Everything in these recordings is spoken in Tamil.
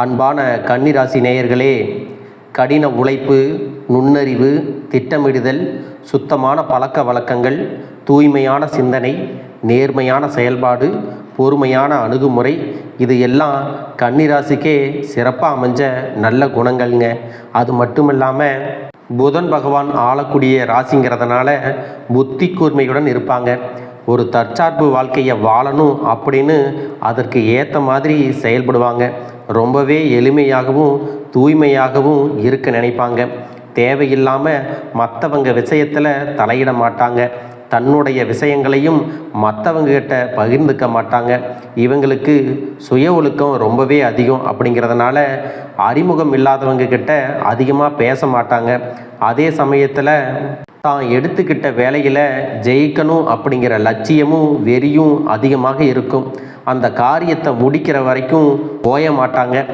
அன்பான கன்னிராசி நேயர்களே கடின உழைப்பு நுண்ணறிவு திட்டமிடுதல் சுத்தமான பழக்க வழக்கங்கள் தூய்மையான சிந்தனை நேர்மையான செயல்பாடு பொறுமையான அணுகுமுறை இது எல்லாம் கன்னிராசிக்கே சிறப்பாக அமைஞ்ச நல்ல குணங்கள்ங்க. அது மட்டும் இல்லாமல் புதன் பகவான் ஆளக்கூடிய ராசிங்கிறதுனால புத்தி கூர்மையுடன் இருப்பாங்க. ஒரு தற்சார்பு வாழ்க்கையை வாழணும் அப்படின்னு அதற்கு ஏற்ற மாதிரி செயல்படுவாங்க. ரொம்பவே எளிமையாகவும் தூய்மையாகவும் இருக்க நினைப்பாங்க. தேவையில்லாமல் மற்றவங்க விஷயத்தில் தலையிட மாட்டாங்க. தன்னுடைய விஷயங்களையும் மற்றவங்ககிட்ட பகிர்ந்துக்க மாட்டாங்க. இவங்களுக்கு சுய ஒழுக்கம் ரொம்பவே அதிகம் அப்படிங்கிறதுனால அறிமுகம் இல்லாதவங்க கிட்ட அதிகமாக பேச மாட்டாங்க. அதே சமயத்தில் தான் எடுத்துக்கிட்ட வேலையில் ஜெயிக்கணும் அப்படிங்கிற லட்சியமும் வெறியும் அதிகமாக இருக்கும். அந்த காரியத்தை முடிக்கிற வரைக்கும் ஓய மாட்டாங்க.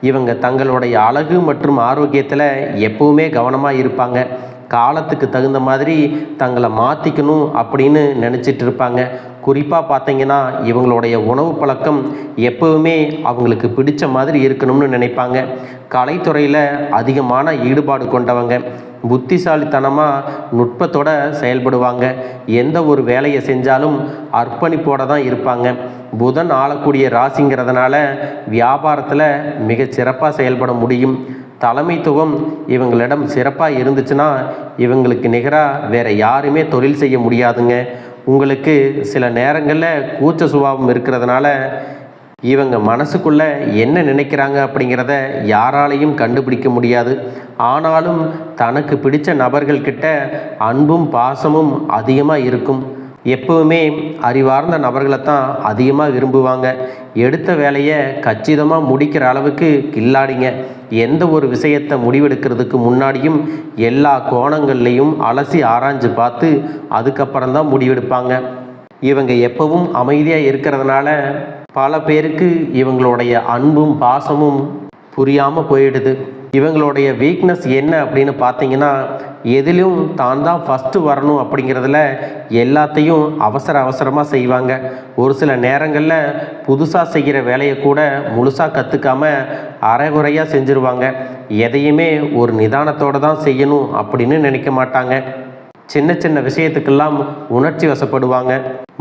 இவங்க தங்களுடைய அழகு மற்றும் ஆரோக்கியத்தில் எப்பவுமே கவனமாக இருப்பாங்க. காலத்துக்கு தகுந்த மாதிரி தங்களை மாற்றிக்கணும் அப்படின்னு நினச்சிட்டு இருப்பாங்க. குறிப்பாக பார்த்தீங்கன்னா இவங்களுடைய உணவு பழக்கம் எப்போவுமே அவங்களுக்கு பிடிச்ச மாதிரி இருக்கணும்னு நினைப்பாங்க. கலைத்துறையில் அதிகமான ஈடுபாடு கொண்டவங்க. புத்திசாலித்தனமாக நுட்பத்தோட செயல்படுவாங்க. எந்த ஒரு வேலையை செஞ்சாலும் அர்ப்பணிப்போட தான் இருப்பாங்க. புதன் ஆளக்கூடிய ராசிங்கிறதுனால வியாபாரத்தில் மிகச் சிறப்பாக செயல்பட முடியும். தலைமைத்துவம் இவங்களிடம் சிறப்பாக இருந்துச்சுன்னா இவங்களுக்கு நிகராக வேறு யாருமே தொழில் செய்ய முடியாதுங்க. உங்களுக்கு சில நேரங்களில் கூச்ச சுபாவம் இருக்கிறதுனால இவங்க மனசுக்குள்ள என்ன நினைக்கிறாங்க அப்படிங்கிறத யாராலையும் கண்டுபிடிக்க முடியாது. ஆனாலும் தனக்கு பிடித்த நபர்கள்கிட்ட அன்பும் பாசமும் அதிகமாக இருக்கும். எப்பவுமே அறிவார்ந்த நபர்களை தான் அதிகமாக விரும்புவாங்க. எடுத்த வேலையை கச்சிதமாக முடிக்கிற அளவுக்கு கில்லாடிங்க. எந்த ஒரு விஷயத்தை முடிவெடுக்கிறதுக்கு முன்னாடியும் எல்லா கோணங்கள்லையும் அலசி ஆராய்ஞ்சு பார்த்து அதுக்கப்புறம் தான் முடிவெடுப்பாங்க. இவங்க எப்பவும் அமைதியாக இருக்கிறதுனால பல பேருக்கு இவங்களுடைய அன்பும் பாசமும் புரியாமல் போயிடுது. இவங்களுடைய வீக்னஸ் என்ன அப்படின்னு பார்த்தீங்கன்னா எதிலும் தான் தான் ஃபஸ்ட்டு வரணும் அப்படிங்கிறதுல எல்லாத்தையும் அவசர அவசரமாக செய்வாங்க. ஒரு சில நேரங்களில் புதுசாக செய்கிற வேலையை கூட முழுசாக கற்றுக்காம அரைகுறையாக செஞ்சுருவாங்க. எதையுமே ஒரு நிதானத்தோடு தான் செய்யணும் அப்படின்னு நினைக்க மாட்டாங்க. சின்ன சின்ன விஷயத்துக்கெல்லாம் உணர்ச்சி வசப்படுவாங்க.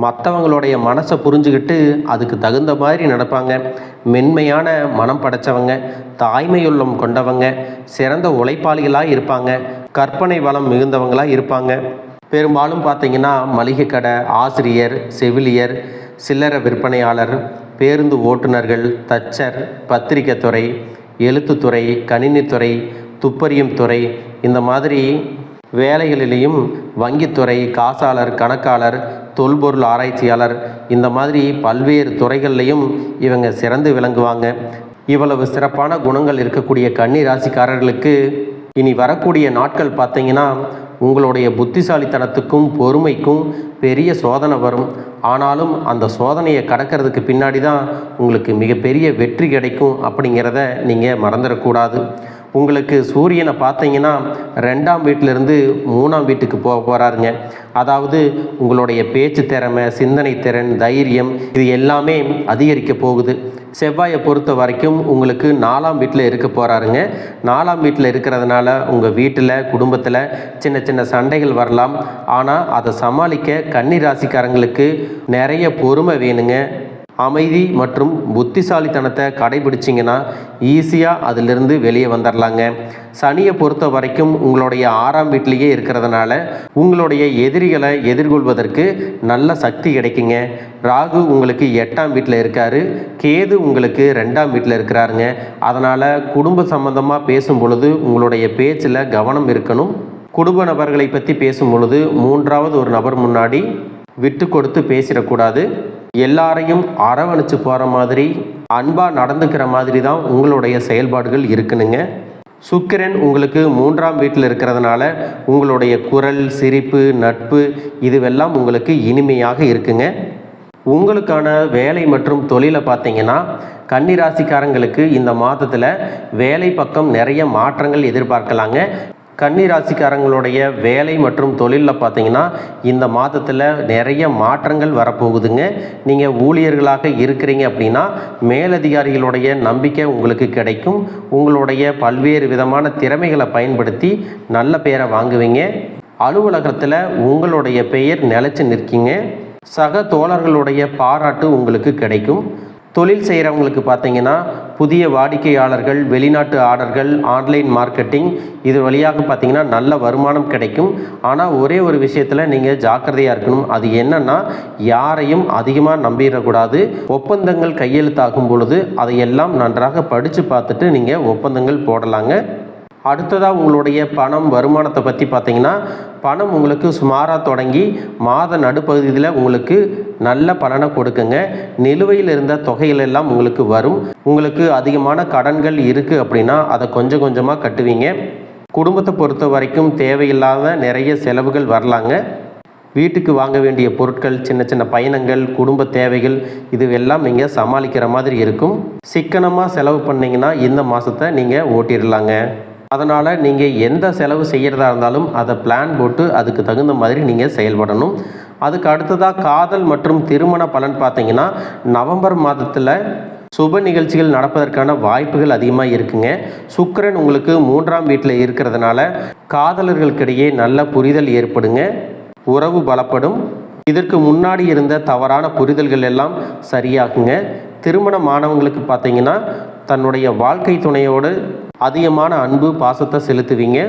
மற்றவங்களுடைய மனசை புரிஞ்சுக்கிட்டு அதுக்கு தகுந்த மாதிரி நடப்பாங்க. மென்மையான மனம் படைச்சவங்க தாய்மையுள்ளம் கொண்டவங்க சிறந்த உழைப்பாளிகளாக இருப்பாங்க. கற்பனை வளம் மிகுந்தவங்களாக இருப்பாங்க. பெரும்பாலும் பார்த்தீங்கன்னா மளிகை கடை ஆசிரியர் செவிலியர் சில்லறை விற்பனையாளர் பேருந்து ஓட்டுநர்கள் தச்சர் பத்திரிக்கை துறை எழுத்துத்துறை கணினித்துறை துப்பறியும் துறை இந்த மாதிரி வேலைகளிலேயும் வங்கித்துறை காசாளர் கணக்காளர் தொல்பொருள் ஆராய்ச்சியாளர் இந்த மாதிரி பல்வேறு துறைகள்லையும் இவங்க சிறந்து விளங்குவாங்க. இவ்வளவு சிறப்பான குணங்கள் இருக்கக்கூடிய கன்னி ராசிக்காரர்களுக்கு இனி வரக்கூடிய நாட்கள் பார்த்தீங்கன்னா உங்களுடைய புத்திசாலித்தனத்துக்கும் பொறுமைக்கும் பெரிய சோதனை வரும். ஆனாலும் அந்த சோதனையை கடக்கிறதுக்கு பின்னாடி தான் உங்களுக்கு மிகப்பெரிய வெற்றி கிடைக்கும் அப்படிங்கிறத நீங்கள் மறந்துடக்கூடாது. உங்களுக்கு சூரியனை பார்த்தீங்கன்னா ரெண்டாம் வீட்டிலிருந்து மூணாம் வீட்டுக்கு போக போகிறாருங்க அதாவது உங்களுடைய பேச்சு திறமை சிந்தனை திறன் தைரியம் இது எல்லாமே அதிகரிக்க போகுது. செவ்வாயை பொறுத்த வரைக்கும் உங்களுக்கு நாலாம் வீட்டில் இருக்க போகிறாருங்க நாலாம் வீட்டில் இருக்கிறதுனால உங்கள் வீட்டில் குடும்பத்தில் சின்ன சின்ன சண்டைகள் வரலாம். ஆனால் அதை சமாளிக்க கன்னி ராசிக்காரங்களுக்கு நிறைய பொறுமை வேணுங்க. அமைதி மற்றும் புத்திசாலித்தனத்தை கடைபிடிச்சிங்கன்னா ஈஸியாக அதிலிருந்து வெளியே வந்துடலாங்க சனியை பொறுத்த வரைக்கும் உங்களுடைய ஆறாம் வீட்டிலேயே இருக்கிறதுனால உங்களுடைய எதிரிகளை எதிர்கொள்வதற்கு நல்ல சக்தி கிடைக்குங்க. ராகு உங்களுக்கு எட்டாம் வீட்டில் இருக்காரு. கேது உங்களுக்கு ரெண்டாம் வீட்டில் இருக்கிறாருங்க. அதனால் குடும்ப சம்பந்தமாக பேசும் பொழுது உங்களுடைய பேச்சில் கவனம் இருக்கணும். குடும்ப நபர்களை பற்றி பேசும் பொழுது மூன்றாவது ஒரு நபர் முன்னாடி விட்டு கொடுத்து பேசிடக்கூடாது. எல்லாரையும் அரவணைச்சு போகிற மாதிரி அன்பாக நடந்துக்கிற மாதிரி தான் உங்களுடைய செயல்பாடுகள் இருக்கணுங்க சுக்கிரன் உங்களுக்கு மூன்றாம் வீட்டில் இருக்கிறதுனால உங்களுடைய குரல் சிரிப்பு நட்பு இதுவெல்லாம் உங்களுக்கு இனிமையாக இருக்குங்க. உங்களுக்கான வேலை மற்றும் தொழிலை பார்த்தீங்கன்னா கன்னிராசிக்காரங்களுக்கு இந்த மாதத்தில் வேலை பக்கம் நிறைய மாற்றங்கள் எதிர்பார்க்கலாங்க. கன்னி ராசிக்காரங்களுடைய வேலை மற்றும் தொழிலில் பார்த்தீங்கன்னா இந்த மாதத்தில் நிறைய மாற்றங்கள் வரப்போகுதுங்க. நீங்கள் ஊழியர்களாக இருக்கிறீங்க அப்படின்னா மேலதிகாரிகளுடைய நம்பிக்கை உங்களுக்கு கிடைக்கும். உங்களுடைய பல்வேறு விதமான திறமைகளை பயன்படுத்தி நல்ல பெயரை வாங்குவீங்க. அலுவலகத்தில் உங்களுடைய பெயர் நிலச்சி நிற்கிங்க. சக தோழர்களுடைய பாராட்டு உங்களுக்கு கிடைக்கும். தொழில் செய்கிறவங்களுக்கு பார்த்தீங்கன்னா புதிய வாடிக்கையாளர்கள் வெளிநாட்டு ஆர்டர்கள் ஆன்லைன் மார்க்கெட்டிங் இது வழியாக பார்த்தீங்கன்னா நல்ல வருமானம் கிடைக்கும். ஆனால் ஒரே ஒரு விஷயத்தில் நீங்கள் ஜாக்கிரதையாக இருக்கணும். அது என்னன்னா யாரையும் அதிகமாக நம்பிடக்கூடாது. ஒப்பந்தங்கள் கையெழுத்தாகும் பொழுது அதையெல்லாம் நன்றாக படித்து பார்த்துட்டு நீங்கள் ஒப்பந்தங்கள் போடலாங்க. அடுத்ததாக உங்களுடைய பணம் வருமானத்தை பற்றி பார்த்தீங்கன்னா பணம் உங்களுக்கு சுமாராக தொடங்கி மாத நடுப்பகுதியில் உங்களுக்கு நல்ல பலனை கொடுக்குங்க. நிலுவையில் இருந்த தொகைகளெல்லாம் உங்களுக்கு வரும். உங்களுக்கு அதிகமான கடன்கள் இருக்குது அப்படின்னா அதை கொஞ்சம் கொஞ்சமாக கட்டுவீங்க. குடும்பத்தை பொறுத்த வரைக்கும் தேவையில்லாத நிறைய செலவுகள் வரலாங்க. வீட்டுக்கு வாங்க வேண்டிய பொருட்கள் சின்ன சின்ன பயணங்கள் குடும்ப தேவைகள் இதுவெல்லாம் நீங்கள் சமாளிக்கிற மாதிரி இருக்கும். சிக்கனமாக செலவு பண்ணிங்கன்னா இந்த மாதத்தை நீங்கள் ஓட்டிடலாங்க. அதனால் நீங்கள் எந்த செலவு செய்கிறதா இருந்தாலும் அதை பிளான் போட்டு அதுக்கு தகுந்த மாதிரி நீங்கள் செயல்படணும். அதுக்கு அடுத்ததாக காதல் மற்றும் திருமண பலன் பார்த்தீங்கன்னா நவம்பர் மாதத்தில் சுப நிகழ்ச்சிகள் நடப்பதற்கான வாய்ப்புகள் அதிகமாக இருக்குங்க. சுக்கரன் உங்களுக்கு மூன்றாம் வீட்டில் இருக்கிறதுனால காதலர்களுக்கிடையே நல்ல புரிதல் ஏற்படுங்க. உறவு பலப்படும். இதற்கு முன்னாடி இருந்த தவறான புரிதல்கள் எல்லாம் சரியாகுங்க. திருமண மாணவங்களுக்கு பார்த்தீங்கன்னா தன்னுடைய வாழ்க்கை துணையோடு அதிகமான அன்பு பாசத்தை செலுத்துவீங்க.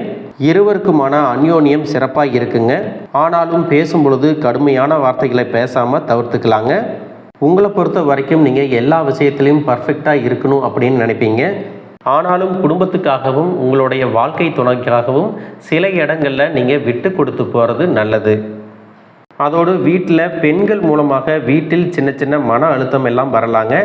இருவருக்குமான அந்யோன்யம் சிறப்பாக இருக்குங்க. ஆனாலும் பேசும்பொழுது கடுமையான வார்த்தைகளை பேசாமல் தவிர்த்துக்கலாங்க. உங்களை பொறுத்த வரைக்கும் நீங்கள் எல்லா விஷயத்துலையும் பர்ஃபெக்டாக இருக்கணும் அப்படின்னு நினைப்பீங்க. ஆனாலும் குடும்பத்துக்காகவும் உங்களுடைய வாழ்க்கை துணைக்காகவும் சில இடங்களில் நீங்கள் விட்டு கொடுத்து போகிறது நல்லது. அதோடு வீட்டில் பெண்கள் மூலமாக வீட்டில் சின்ன சின்ன மன அழுத்தம் எல்லாம் வரலாங்க.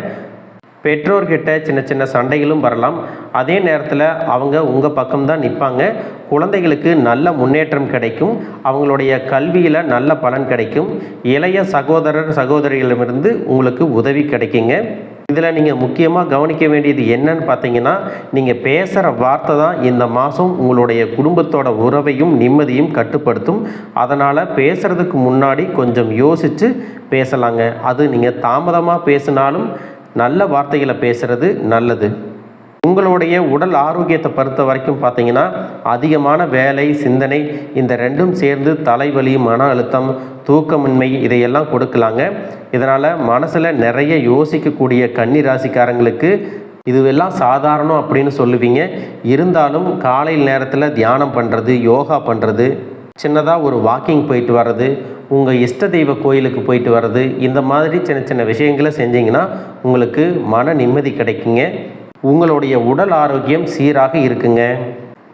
பெற்றோர்கிட்ட சின்ன சின்ன சண்டைகளும் வரலாம். அதே நேரத்தில் அவங்க உங்கள் பக்கம்தான் நிற்பாங்க குழந்தைகளுக்கு நல்ல முன்னேற்றம் கிடைக்கும். அவங்களுடைய கல்வியில் நல்ல பலன் கிடைக்கும். இளைய சகோதரர் சகோதரிகளிடமிருந்து உங்களுக்கு உதவி கிடைக்குங்க. இதில் நீங்கள் முக்கியமாக கவனிக்க வேண்டியது என்னன்னு பார்த்தீங்கன்னா நீங்கள் பேசுகிற வார்த்தை தான் இந்த மாதம் உங்களுடைய குடும்பத்தோட உறவையும் நிம்மதியும் கட்டுப்படுத்தும். அதனால் பேசுகிறதுக்கு முன்னாடி கொஞ்சம் யோசித்து பேசலாங்க. அது நீங்கள் தாமதமாக பேசினாலும் நல்ல வார்த்தைகளை பேசுகிறது நல்லது. உங்களுடைய உடல் ஆரோக்கியத்தை பொறுத்த வரைக்கும் பார்த்தீங்கன்னா அதிகமான வேலை சிந்தனை இந்த ரெண்டும் சேர்ந்து தலைவலி மன அழுத்தம் தூக்கமின்மை இதையெல்லாம் கொடுக்கலாங்க. இதனால் மனசில் நிறைய யோசிக்கக்கூடிய கன்னி ராசிக்காரங்களுக்கு இதுவெல்லாம் சாதாரணம் அப்படின்னு சொல்லுவீங்க. இருந்தாலும் காலையில் நேரத்தில் தியானம் பண்ணுறது யோகா பண்ணுறது சின்னதாக ஒரு வாக்கிங் போயிட்டு வர்றது உங்கள் இஷ்ட தெய்வ கோயிலுக்கு போயிட்டு வர்றது இந்த மாதிரி சின்ன சின்ன விஷயங்களை செஞ்சிங்கன்னா உங்களுக்கு மன நிம்மதி கிடைக்குங்க. உங்களுடைய உடல் ஆரோக்கியம் சீராக இருக்குங்க.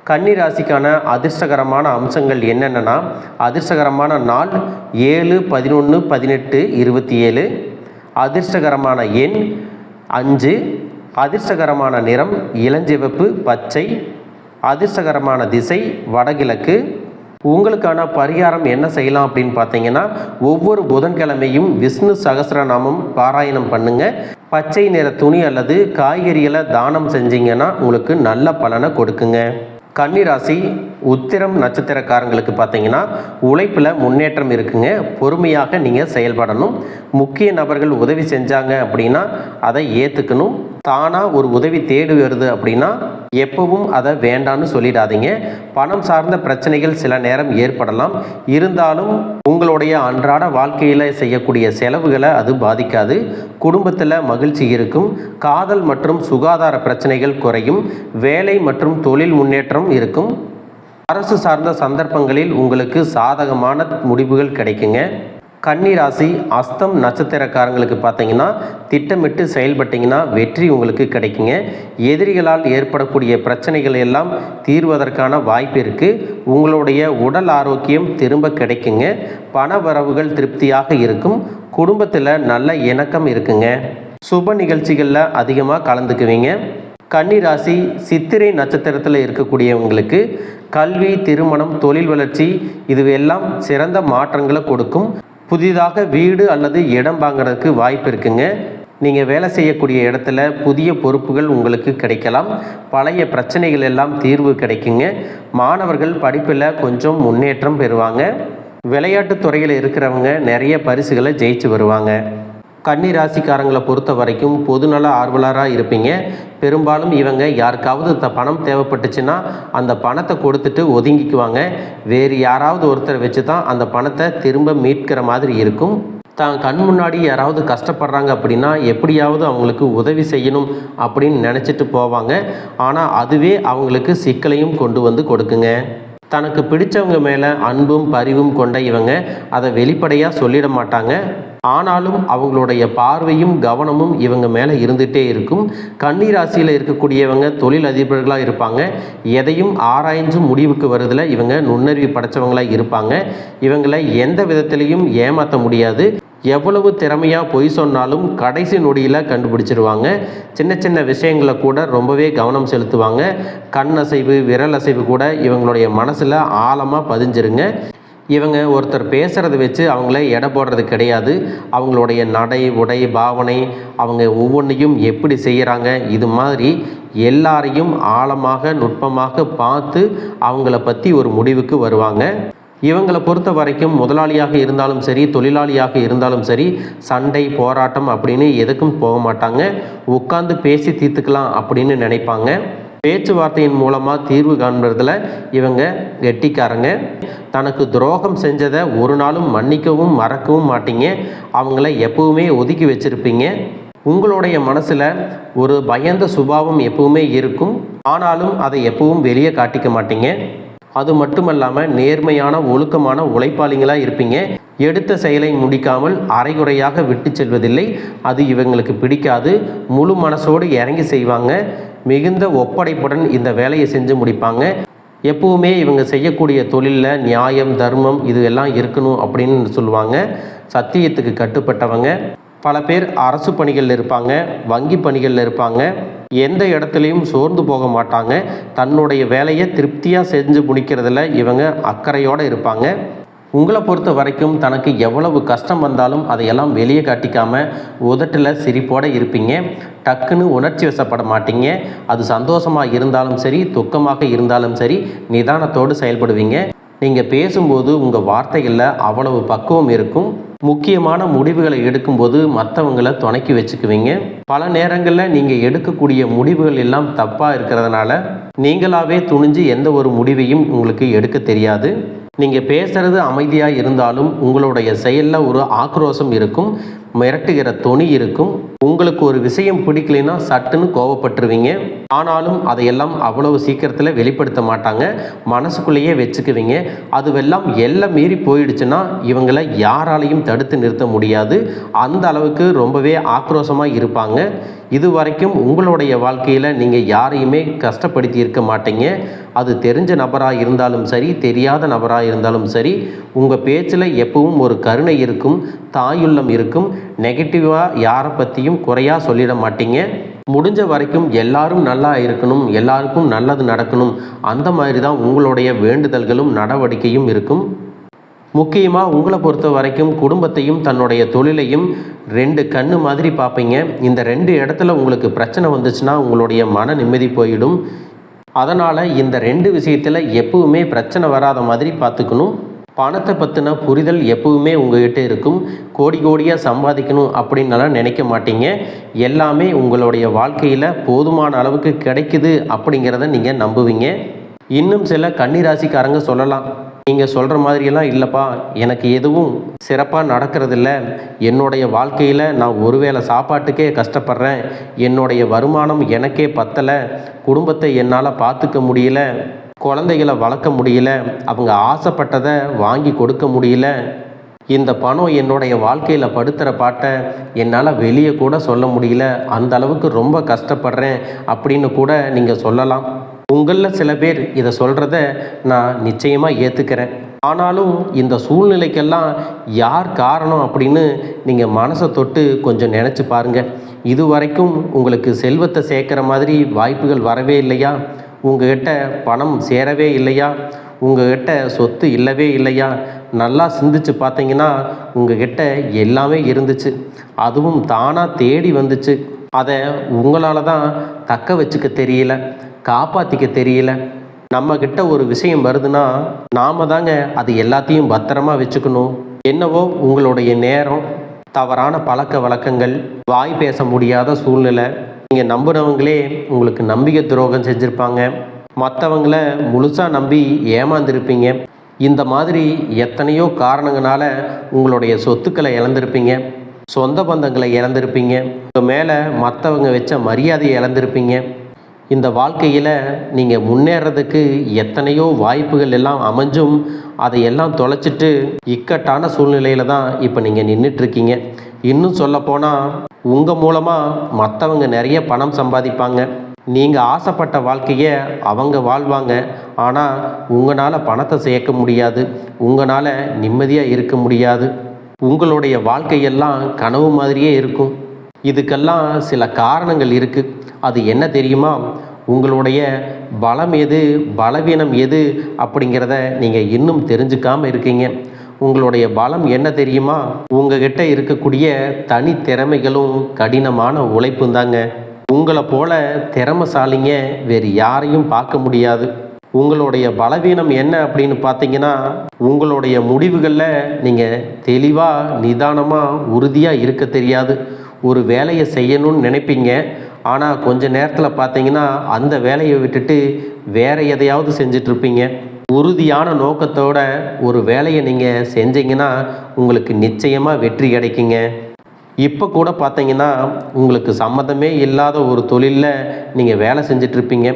கன்னி ராசிக்கான அதிர்ஷ்டகரமான அம்சங்கள் என்னென்னா அதிர்ஷ்டகரமான நாள் ஏழு பதினொன்று பதினெட்டு இருபத்தி ஏழு அதிர்ஷ்டகரமான எண் அஞ்சு. அதிர்ஷ்டகரமான நிறம் இளஞ்சிவப்பு பச்சை. அதிர்ஷ்டகரமான திசை வடகிழக்கு. உங்களுக்கான பரிகாரம் என்ன செய்யலாம் அப்படின்னு பார்த்தீங்கன்னா ஒவ்வொரு புதன்கிழமையும் விஷ்ணு சகஸ்ரநாமம் பாராயணம் பண்ணுங்கள் பச்சை நிற துணி அல்லது காய்கறிகளை தானம் செஞ்சீங்கன்னா உங்களுக்கு நல்ல பலனை கொடுக்குங்க. கன்னிராசி உத்திரம் நட்சத்திரக்காரங்களுக்கு பார்த்தீங்கன்னா உழைப்பில் முன்னேற்றம் இருக்குங்க. பொறுமையாக நீங்கள் செயல்படணும். முக்கிய நபர்கள் உதவி செஞ்சாங்க அப்படின்னா அதை ஏற்றுக்கணும் தானாக ஒரு உதவி தேடி வருது அப்படின்னா எப்பவும் அதை வேண்டான்னு சொல்லிடாதீங்க. பணம் சார்ந்த பிரச்சனைகள் சில நேரம் ஏற்படலாம். இருந்தாலும் உங்களுடைய அன்றாட வாழ்க்கையில் செய்யக்கூடிய செலவுகளை அது பாதிக்காது. குடும்பத்தில் மகிழ்ச்சி இருக்கும். காதல் மற்றும் சுகாதார பிரச்சனைகள் குறையும். வேலை மற்றும் தொழில் முன்னேற்றம் இருக்கும். அரசு சார்ந்த சந்தர்ப்பங்களில் உங்களுக்கு சாதகமான முடிவுகள் கிடைக்குங்க. கன்னிராசி அஸ்தம் நட்சத்திரக்காரங்களுக்கு பார்த்தீங்கன்னா திட்டமிட்டு செயல்பட்டீங்கன்னா வெற்றி உங்களுக்கு கிடைக்குங்க. எதிரிகளால் ஏற்படக்கூடிய பிரச்சனைகள் எல்லாம் தீர்வதற்கான வாய்ப்பு இருக்குது உங்களுடைய உடல் ஆரோக்கியம் திரும்ப கிடைக்குங்க. பண வரவுகள் திருப்தியாக இருக்கும். குடும்பத்தில் நல்ல இணக்கம் இருக்குங்க. சுப நிகழ்ச்சிகளில் அதிகமாக கலந்துக்குவீங்க. கன்னிராசி சித்திரை நட்சத்திரத்தில் இருக்கக்கூடியவங்களுக்கு கல்வி திருமணம் தொழில் வளர்ச்சி இதுவெல்லாம் சிறந்த மாற்றங்களை கொடுக்கும். புதிதாக வீடு அல்லது இடம் வாங்குறதுக்கு வாய்ப்பு இருக்குங்க. நீங்கள் வேலை செய்யக்கூடிய இடத்துல புதிய பொறுப்புகள் உங்களுக்கு கிடைக்கலாம். பழைய பிரச்சனைகள் எல்லாம் தீர்வு கிடைக்குங்க. மாணவர்கள் படிப்பில் கொஞ்சம் முன்னேற்றம் பெறுவாங்க. விளையாட்டுத் துறையில் இருக்கிறவங்க நிறைய பரிசுகளை ஜெயிச்சு வருவாங்க. கன்னி ராசிக்காரங்களை பொறுத்த வரைக்கும் பொதுநல ஆர்வலராக இருப்பீங்க. பெரும்பாலும் இவங்க யாருக்காவது த பணம் தேவைப்பட்டுச்சுன்னா அந்த பணத்தை கொடுத்துட்டு ஒதுங்கிக்குவாங்க. வேறு யாராவது ஒருத்தரை வச்சு தான் அந்த பணத்தை திரும்ப மீட்கிற மாதிரி இருக்கும். தான் கண் முன்னாடி யாராவது கஷ்டப்படுறாங்க அப்படின்னா எப்படியாவது அவங்களுக்கு உதவி செய்யணும் அப்படின்னு நினச்சிட்டு போவாங்க. ஆனால் அதுவே அவங்களுக்கு சிக்கலையும் கொண்டு வந்து கொடுக்குங்க. தனக்கு பிடிச்சவங்க மேலே அன்பும் பரிவும் கொண்ட இவங்க. அதை வெளிப்படையாக சொல்லிட மாட்டாங்க. ஆனாலும் அவங்களுடைய பார்வையும் கவனமும் இவங்க மேலே இருந்துகிட்டே இருக்கும். கன்னி ராசியில் இருக்கக்கூடியவங்க தொழில் அதிபர்களாக இருப்பாங்க. எதையும் ஆராய்ஞ்சு முடிவுக்கு வருதில் இவங்க நுண்ணறிவு படைச்சவங்களாக இருப்பாங்க. இவங்களை எந்த விதத்திலையும் ஏமாற்ற முடியாது. எவ்வளவு திறமையாக பொய் சொன்னாலும் கடைசி நொடியில் கண்டுபிடிச்சிருவாங்க. சின்ன சின்ன விஷயங்களை கூட ரொம்பவே கவனம் செலுத்துவாங்க. கண் அசைவு விரல் அசைவு கூட இவங்களுடைய மனசில் ஆழமாக பதிஞ்சிருங்க. இவங்க ஒருத்தர் பேசுகிறத வச்சு அவங்கள எடை போடுறது கிடையாது. அவங்களுடைய நடை உடை பாவனை அவங்க ஒவ்வொன்றையும் எப்படி செய்கிறாங்க இது மாதிரி எல்லாரையும் ஆழமாக நுட்பமாக பார்த்து அவங்கள பற்றி ஒரு முடிவுக்கு வருவாங்க. இவங்களை பொறுத்த வரைக்கும் முதலாளியாக இருந்தாலும் சரி தொழிலாளியாக இருந்தாலும் சரி சண்டை போராட்டம் அப்படின்னு எதுக்கும் போக மாட்டாங்க. உட்காந்து பேசி தீர்த்துக்கலாம் அப்படின்னு நினைப்பாங்க. பேச்சுவார்த்தையின் மூலமாக தீர்வு காண்பதில் இவங்க கெட்டிக்காரங்க. தனக்கு துரோகம் செஞ்சதை ஒரு நாளும் மன்னிக்கவும் மறக்கவும் மாட்டீங்க. அவங்கள எப்பவுமே ஒதுக்கி வச்சிருப்பீங்க. உங்களுடைய மனசில் ஒரு பயந்த சுபாவம் எப்பவுமே இருக்கும். ஆனாலும் அதை எப்பவும் வெளியே காட்டிக்க மாட்டீங்க. அது மட்டுமல்லாமல் நேர்மையான ஒழுக்கமான உழைப்பாளிங்களாக இருப்பீங்க. எடுத்த செயலை முடிக்காமல் அரைகுறையாக விட்டு செல்வதில்லை. அது இவங்களுக்கு பிடிக்காது. முழு மனசோடு இறங்கி செய்வாங்க. மிகுந்த ஒப்படைப்புடன் இந்த வேலையை செஞ்சு முடிப்பாங்க. எப்பவுமே இவங்க செய்யக்கூடிய தொழிலில் நியாயம் தர்மம் இது எல்லாம் இருக்கணும் அப்படின்னு சொல்லுவாங்க. சத்தியத்துக்கு கட்டுப்பட்டவங்க. பல பேர் அரசு பணிகளில் இருப்பாங்க வங்கி பணிகளில் இருப்பாங்க. எந்த இடத்துலையும் சோர்ந்து போக மாட்டாங்க. தன்னுடைய வேலையை திருப்தியாக செஞ்சு முடிக்கிறதுல இவங்க அக்கறையோடு இருப்பாங்க. உங்களை பொறுத்த வரைக்கும் தனக்கு எவ்வளவு கஷ்டம் வந்தாலும் அதையெல்லாம் வெளியே காட்டிக்காமல் உதட்டில் சிரிப்போடு இருப்பீங்க. டக்குன்னு உணர்ச்சி வசப்பட மாட்டீங்க. அது சந்தோஷமாக இருந்தாலும் சரி துக்கமாக இருந்தாலும் சரி நிதானத்தோடு செயல்படுவீங்க. நீங்கள் பேசும்போது உங்கள் வார்த்தைகளில் அவ்வளவு பக்குவம் இருக்கும். முக்கியமான முடிவுகளை எடுக்கும்போது மற்றவங்களை துணைக்கி வச்சுக்குவீங்க. பல நேரங்களில் நீங்கள் எடுக்கக்கூடிய முடிவுகள் எல்லாம் தப்பாக இருக்கிறதுனால நீங்களாவே துணிஞ்சு எந்த ஒரு முடிவையும் உங்களுக்கு எடுக்க தெரியாது. நீங்கள் பேசுறது அமைதியாக இருந்தாலும் உங்களுடைய செயலில் ஒரு ஆக்ரோஷம் இருக்கும். மிரட்டுகிற துணி இருக்கும். உங்களுக்கு ஒரு விஷயம் பிடிக்கலைன்னா சட்டுன்னு கோவப்பட்டுருவீங்க. ஆனாலும் அதையெல்லாம் அவ்வளவு சீக்கிரத்தில் வெளிப்படுத்த மாட்டாங்க. மனசுக்குள்ளேயே வச்சுக்குவீங்க. அதுவெல்லாம் எல்லாம் மீறி போயிடுச்சுன்னா இவங்களை யாராலையும் தடுத்து நிறுத்த முடியாது. அந்த அளவுக்கு ரொம்பவே ஆக்ரோஷமாக இருப்பாங்க. இது வரைக்கும் உங்களுடைய வாழ்க்கையில் நீங்கள் யாரையுமே கஷ்டப்படுத்தி இருக்க மாட்டீங்க. அது தெரிஞ்ச நபராக இருந்தாலும் சரி தெரியாத நபராக இருந்தாலும் சரி உங்கள் பேச்சில் எப்பவும் ஒரு கருணை இருக்கும் தாயுள்ளம் இருக்கும். நெகட்டிவாக யாரை பற்றியும் குறையாக சொல்லிட மாட்டீங்க. முடிஞ்ச வரைக்கும் எல்லாரும் நல்லா இருக்கணும் எல்லாருக்கும் நல்லது நடக்கணும். அந்த மாதிரி தான் உங்களுடைய வேண்டுதல்களும் நடவடிக்கையும் இருக்கும். முக்கியமாக உங்களை பொறுத்த வரைக்கும் குடும்பத்தையும் தன்னுடைய தொழிலையும் ரெண்டு கண்ணு மாதிரி பார்ப்பீங்க. இந்த ரெண்டு இடத்துல உங்களுக்கு பிரச்சனை வந்துச்சுன்னா உங்களுடைய மன நிம்மதி போயிடும். அதனால் இந்த ரெண்டு விஷயத்தில் எப்பவுமே பிரச்சனை வராத மாதிரி பார்த்துக்கணும். பணத்தை பற்றின புரிதல் எப்பவுமே உங்கள்கிட்ட இருக்கும். கோடி கோடியாக சம்பாதிக்கணும் அப்படின்னலாம் நினைக்க மாட்டீங்க. எல்லாமே உங்களுடைய வாழ்க்கையில் போதுமான அளவுக்கு கிடைக்குது அப்படிங்கிறத நீங்கள் நம்புவீங்க. இன்னும் சில கன்னிராசிக்காரங்க சொல்லலாம். நீங்கள் சொல்கிற மாதிரியெல்லாம் இல்லைப்பா எனக்கு எதுவும் சிறப்பாக நடக்கிறதில்ல. என்னுடைய வாழ்க்கையில் நான் ஒருவேளை சாப்பாட்டுக்கே கஷ்டப்படுறேன். என்னுடைய வருமானம் எனக்கே பத்தலை. குடும்பத்தை என்னால் பார்த்துக்க முடியல. குழந்தைகளை வளர்க்க முடியல அவங்க ஆசைப்பட்டதை வாங்கி கொடுக்க முடியல. இந்த பணம் என்னுடைய வாழ்க்கையில் படுத்துகிற பாட்டை என்னால் வெளியே கூட சொல்ல முடியல. அந்த அளவுக்கு ரொம்ப கஷ்டப்படுறேன் அப்படின்னு கூட நீங்கள் சொல்லலாம். உங்களில் சில பேர் இதை சொல்கிறத நான் நிச்சயமாக ஏற்றுக்கிறேன் ஆனாலும் இந்த சூழ்நிலைக்கெல்லாம் யார் காரணம் அப்படின்னு நீங்கள் மனசை தொட்டு கொஞ்சம் நினச்சி பாருங்கள் இது வரைக்கும் உங்களுக்கு செல்வத்தை சேர்க்குற மாதிரி வாய்ப்புகள் வரவே இல்லையா? உங்ககிட்ட பணம் சேரவே இல்லையா? உங்ககிட்ட சொத்து இல்லவே இல்லையா? நல்லா சிந்திச்சு பார்த்தீங்கன்னா உங்ககிட்ட எல்லாமே இருந்துச்சு. அதுவும் தானாக தேடி வந்துச்சு. அதை உங்களால் தான் தக்க வச்சுக்க தெரியல காப்பாற்றிக்க தெரியல. நம்மக்கிட்ட ஒரு விஷயம் வருதுன்னா நாம தாங்க அது எல்லாத்தையும் பத்திரமா வச்சுக்கணும். என்னவோ உங்களுடைய நேரம் தவறான பழக்க வழக்கங்கள் வாய் பேச முடியாத சூழ்நிலை நீங்கள் நம்புனவங்களே உங்களுக்கு நம்பிக்கை துரோகம் செஞ்சுருப்பாங்க. மற்றவங்கள முழுசாக நம்பி ஏமாந்துருப்பீங்க. இந்த மாதிரி எத்தனையோ காரணங்களால உங்களுடைய சொத்துக்களை இழந்திருப்பீங்க. சொந்த பந்தங்களை இழந்திருப்பீங்க. உங்கள் மேலே மற்றவங்க வச்ச மரியாதையை இழந்திருப்பீங்க. இந்த வாழ்க்கையில் நீங்கள் முன்னேறதுக்கு எத்தனையோ வாய்ப்புகள் எல்லாம் அமைஞ்சும் அதையெல்லாம் தொலைச்சிட்டு இக்கட்டான சூழ்நிலையில் தான் இப்போ நீங்கள் நின்றுட்டுருக்கீங்க இன்னும் சொல்லப்போனால் உங்கள் மூலமாக மற்றவங்க நிறைய பணம் சம்பாதிப்பாங்க. நீங்கள் ஆசைப்பட்ட வாழ்க்கையை அவங்க வாழ்வாங்க. ஆனால் உங்களால் பணத்தை சேர்க்க முடியாது. உங்களால் நிம்மதியாக இருக்க முடியாது. உங்களுடைய வாழ்க்கையெல்லாம் கனவு மாதிரியே இருக்கும். இதுக்கெல்லாம் சில காரணங்கள் இருக்குது அது என்ன தெரியுமா? உங்களுடைய பலம் எது பலவீனம் எது அப்படிங்கிறத நீங்கள் இன்னும் தெரிஞ்சுக்காமல் இருக்கீங்க. உங்களுடைய பலம் என்ன தெரியுமா? உங்ககிட்ட இருக்கக்கூடிய தனி திறமைகளும் கடினமான உழைப்பும் தாங்க. உங்களை போல திறமைசாலிங்க வேறு யாரையும் பார்க்க முடியாது. உங்களுடைய பலவீனம் என்ன அப்படின்னு பார்த்தீங்கன்னா உங்களுடைய முடிவுகளில் நீங்கள் தெளிவாக நிதானமாக உறுதியாக இருக்க தெரியாது. ஒரு வேலையை செய்யணும்னு நினைப்பீங்க. ஆனால் கொஞ்ச நேரத்தில் பார்த்தீங்கன்னா அந்த வேலையை விட்டுட்டு வேற எதையாவது செஞ்சிட்ருப்பீங்க உறுதியான நோக்கத்தோட ஒரு வேலையை நீங்கள் செஞ்சீங்கன்னா உங்களுக்கு நிச்சயமாக வெற்றி கிடைக்குங்க. இப்போ கூட பார்த்தீங்கன்னா உங்களுக்கு சம்மந்தமே இல்லாத ஒரு தொழிலில் நீங்கள் வேலை செஞ்சிட்ருப்பீங்க.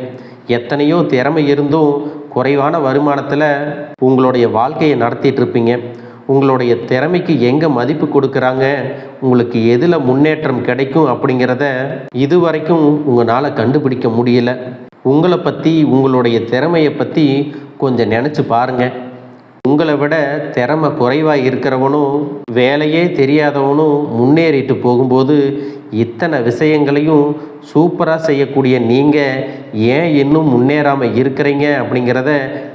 எத்தனையோ திறமை இருந்தும் குறைவான வருமானத்தில் உங்களுடைய வாழ்க்கையை நடத்திட்டுருப்பீங்க உங்களுடைய திறமைக்கு எங்கே மதிப்பு கொடுக்குறாங்க? உங்களுக்கு எதில் முன்னேற்றம் கிடைக்கும் அப்படிங்கிறத இதுவரைக்கும் உங்களால் கண்டுபிடிக்க முடியல. உங்களை பற்றி உங்களுடைய திறமையை பற்றி கொஞ்சம் நினச்சி பாருங்கள் உங்களை விட திறமை குறைவாக இருக்கிறவனும் வேலையே தெரியாதவனும் முன்னேறிட்டு போகும்போது இத்தனை விஷயங்களையும் சூப்பராக செய்யக்கூடிய நீங்கள் ஏன் இன்னும் முன்னேறாமல் இருக்கிறீங்க அப்படிங்கிறத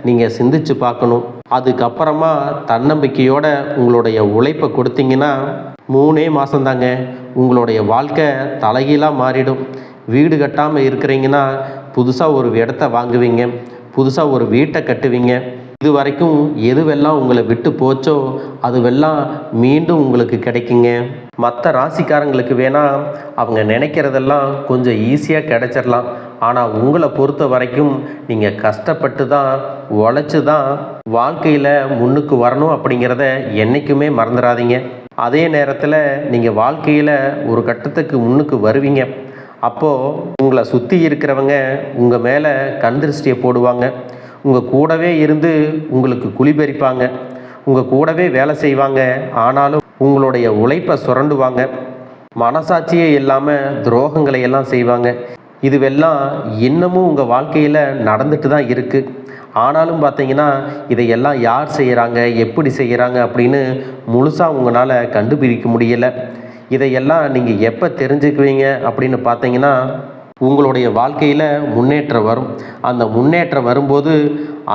நீங்கள் சிந்திச்சு பார்க்கணும். அதுக்கப்புறமா தன்னம்பிக்கையோட உங்களுடைய உழைப்பை கொடுத்தீங்கன்னா மூணே மாதந்தாங்க உங்களுடைய வாழ்க்கை தலைகீழாக மாறிடும். வீடு கட்டாமல் இருக்கிறீங்கன்னா புதுசாக ஒரு இடத்த வாங்குவீங்க. புதுசாக ஒரு வீட்டை கட்டுவீங்க. இது வரைக்கும் எதுவெல்லாம் உங்களை விட்டு போச்சோ அதுவெல்லாம் மீண்டும் உங்களுக்கு கிடைக்குங்க. மற்ற ராசிக்காரங்களுக்கு வேணால் அவங்க நினைக்கிறதெல்லாம் கொஞ்சம் ஈஸியாக கிடைச்சிடலாம் ஆனால் உங்களை பொறுத்த வரைக்கும் நீங்கள் கஷ்டப்பட்டு தான் உழைச்சி தான் வாழ்க்கையில் முன்னுக்கு வரணும் அப்படிங்கிறத என்றைக்குமே மறந்துடாதீங்க அதே நேரத்தில் நீங்கள் வாழ்க்கையில் ஒரு கட்டத்துக்கு முன்னுக்கு வருவீங்க. அப்போது உங்களை சுற்றி இருக்கிறவங்க உங்கள் மேலே கண் திருஷ்டியை போடுவாங்க. உங்கள் கூடவே இருந்து உங்களுக்கு குளிபெரிப்பாங்க உங்கள் கூடவே வேலை செய்வாங்க. ஆனாலும் உங்களுடைய உழைப்பை சுரண்டுவாங்க. மனசாட்சியே இல்லாமல் துரோகங்களை எல்லாம் செய்வாங்க. இதுவெல்லாம் இன்னமும் உங்கள் வாழ்க்கையில் நடந்துட்டு தான் இருக்குது ஆனாலும் பார்த்தீங்கன்னா இதையெல்லாம் யார் செய்கிறாங்க எப்படி செய்கிறாங்க அப்படின்னு முழுசாக உங்களால் கண்டுபிடிக்க முடியலை. இதையெல்லாம் நீங்கள் எப்போ தெரிஞ்சுக்குவீங்க அப்படின்னு பார்த்தீங்கன்னா உங்களுடைய வாழ்க்கையில் முன்னேற்றம் வரும். அந்த முன்னேற்றம் வரும்போது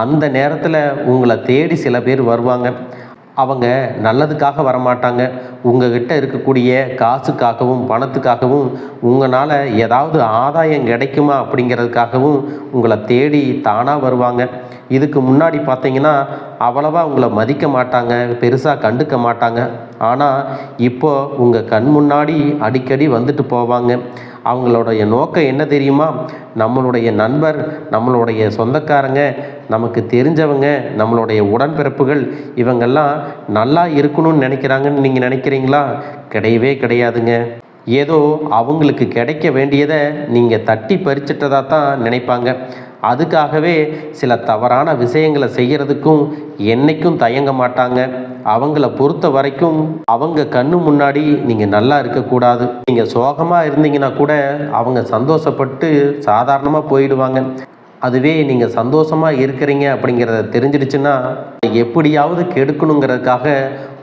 அந்த நேரத்தில் உங்களை தேடி சில பேர் வருவாங்க. அவங்க நல்லதுக்காக வரமாட்டாங்க. உங்ககிட்ட இருக்கக்கூடிய காசுக்காகவும் பணத்துக்காகவும் உங்களால் ஏதாவது ஆதாயம் கிடைக்குமா அப்படிங்கிறதுக்காகவும் உங்களை தேடி தானாக வருவாங்க. இதுக்கு முன்னாடி பார்த்தீங்கன்னா அவ்வளவா உங்களை மதிக்க மாட்டாங்க பெருசாக கண்டுக்க மாட்டாங்க. ஆனால் இப்போ உங்கள் கண் முன்னாடி அடிக்கடி வந்துட்டு போவாங்க. அவங்களுடைய நோக்கம் என்ன தெரியுமா? நம்மளுடைய நண்பர் நம்மளுடைய சொந்தக்காரங்க நமக்கு தெரிஞ்சவங்க நம்மளுடைய உடன்பிறப்புகள் இவங்கெல்லாம் நல்லா இருக்கணும்னு நினைக்கிறாங்கன்னு நீங்கள் நினைக்கிறீங்களா? கிடையவே கிடையாதுங்க. ஏதோ அவங்களுக்கு கிடைக்க வேண்டியதை நீங்கள் தட்டி பறிச்சிட்டதாக தான் நினைப்பாங்க. அதுக்காகவே சில தவறான விஷயங்களை செய்கிறதுக்கும் என்னைக்கும் தயங்க மாட்டாங்க. அவங்கள பொறுத்த வரைக்கும் அவங்க கண்ணு முன்னாடி நீங்கள் நல்லா இருக்கக்கூடாது. நீங்கள் சோகமாக இருந்தீங்கன்னா கூட அவங்க சந்தோஷப்பட்டு சாதாரணமாக போயிடுவாங்க. அதுவே நீங்கள் சந்தோஷமாக இருக்கிறீங்க அப்படிங்கிறத தெரிஞ்சிடுச்சுன்னா எப்படியாவது கெடுக்கணுங்கிறதுக்காக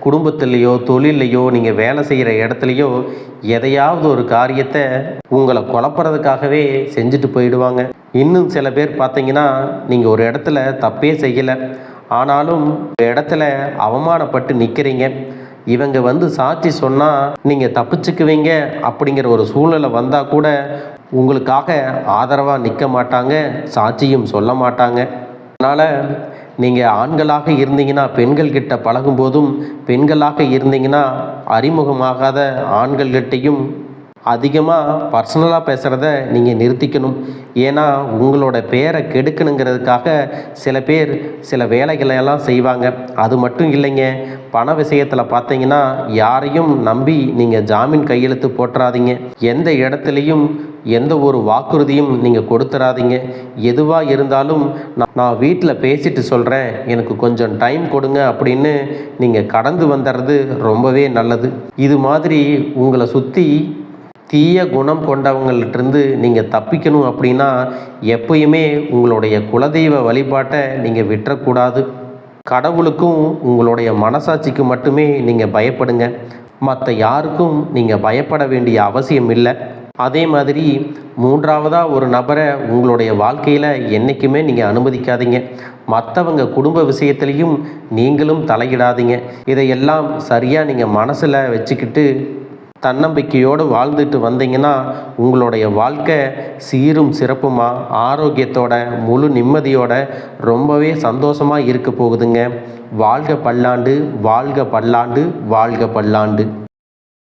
குடும்பத்துலேயோ தொழிலையோ நீங்கள் வேலை செய்கிற இடத்துலையோ எதையாவது ஒரு காரியத்தை உங்களை குழப்புறதுக்காகவே செஞ்சுட்டு போயிடுவாங்க. இன்னும் சில பேர் பார்த்தீங்கன்னா நீங்கள் ஒரு இடத்துல தப்பே செய்யலை. ஆனாலும் இடத்துல அவமானப்பட்டு நிற்கிறீங்க இவங்க வந்து சாட்சி சொன்னால் நீங்கள் தப்பிச்சுக்குவீங்க அப்படிங்கிற ஒரு சூழ்நிலை வந்தால் கூட உங்களுக்காக ஆதரவாக நிற்க மாட்டாங்க சாட்சியும் சொல்ல மாட்டாங்க. அதனால் நீங்கள் ஆண்களாக இருந்தீங்கன்னா பெண்கள் கிட்ட பழகும்போதும் பெண்களாக இருந்தீங்கன்னா அறிமுகமாகாத ஆண்கள்கிட்டையும் அதிகமாக பர்சனலாக பேசுகிறத நீங்கள் நிறுத்திக்கணும். ஏன்னா உங்களோட பேரை கெடுக்கணுங்கிறதுக்காக சில பேர் சில வேலைகளை எல்லாம் செய்வாங்க. அது மட்டும் இல்லைங்க. பண விஷயத்தில் பார்த்தீங்கன்னா யாரையும் நம்பி நீங்கள் ஜாமீன் கையெழுத்து போட்டுறாதீங்க. எந்த இடத்துலையும் எந்த ஒரு வாக்குறுதியும் நீங்கள் கொடுத்துறாதீங்க. எதுவாக இருந்தாலும் நான் நான் வீட்டில் பேசிட்டு சொல்கிறேன் எனக்கு கொஞ்சம் டைம் கொடுங்க அப்படின்னு நீங்கள் கடந்து வந்துடுறது ரொம்பவே நல்லது. இது மாதிரி உங்களை சுற்றி தீய குணம் கொண்டவங்கள்ட்டிருந்து நீங்கள் தப்பிக்கணும் அப்படின்னா எப்பயுமே உங்களுடைய குலதெய்வ வழிபாட்டை நீங்கள் விட்டுறக்கூடாது. கடவுளுக்கும் உங்களுடைய மனசாட்சிக்கு மட்டுமே நீங்கள் பயப்படுங்க. மற்ற யாருக்கும் நீங்கள் பயப்பட வேண்டிய அவசியம் இல்லை. அதே மாதிரி மூன்றாவதாக ஒரு நபரை உங்களுடைய வாழ்க்கையில் என்றைக்குமே நீங்கள் அனுமதிக்காதீங்க. மற்றவங்க குடும்ப விஷயத்துலேயும் நீங்களும் தலையிடாதீங்க. இதையெல்லாம் சரியாக நீங்கள் மனசில் வச்சுக்கிட்டு தன்னம்பிக்கையோடு வாழ்ந்துட்டு வந்தீங்கன்னா உங்களுடைய வாழ்க்கை சீரும் சிறப்புமா? ஆரோக்கியத்தோட முழு நிம்மதியோட ரொம்பவே சந்தோஷமாக இருக்க போகுதுங்க. வாழ்க பல்லாண்டு வாழ்க பல்லாண்டு வாழ்க பல்லாண்டு.